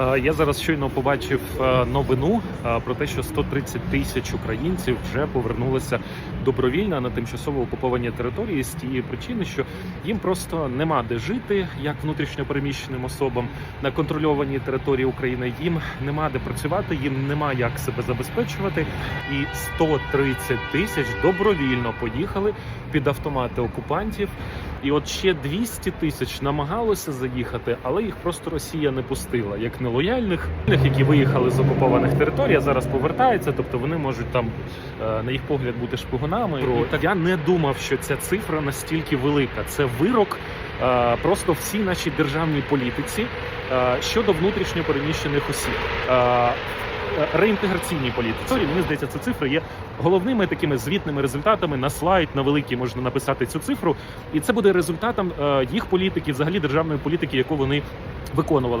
Е, Я зараз щойно побачив е, новину е, про те, що 130 тисяч українців вже повернулися добровільно на тимчасово окуповані території з тієї причини, що їм просто нема де жити як внутрішньопереміщеним особам на контрольованій території України. Їм нема де працювати, їм нема як себе забезпечувати. І 130 тисяч добровільно поїхали під автомати окупантів. І от ще 200 тисяч намагалося заїхати, але їх просто Росія не пустила, як нелояльних, які виїхали з окупованих територій, а зараз повертаються. Тобто вони можуть там, е, на їх погляд, бути шпигунами. Так я не думав, що ця цифра настільки велика. Це вирок е, просто всій нашій державній політиці е, щодо внутрішньо переміщених осіб. Реінтеграційній політиці мені здається, ці цифри є головними такими звітними результатами. На слайд на великий можна написати цю цифру, і це буде результатом їх політики, взагалі державної політики, яку вони виконували.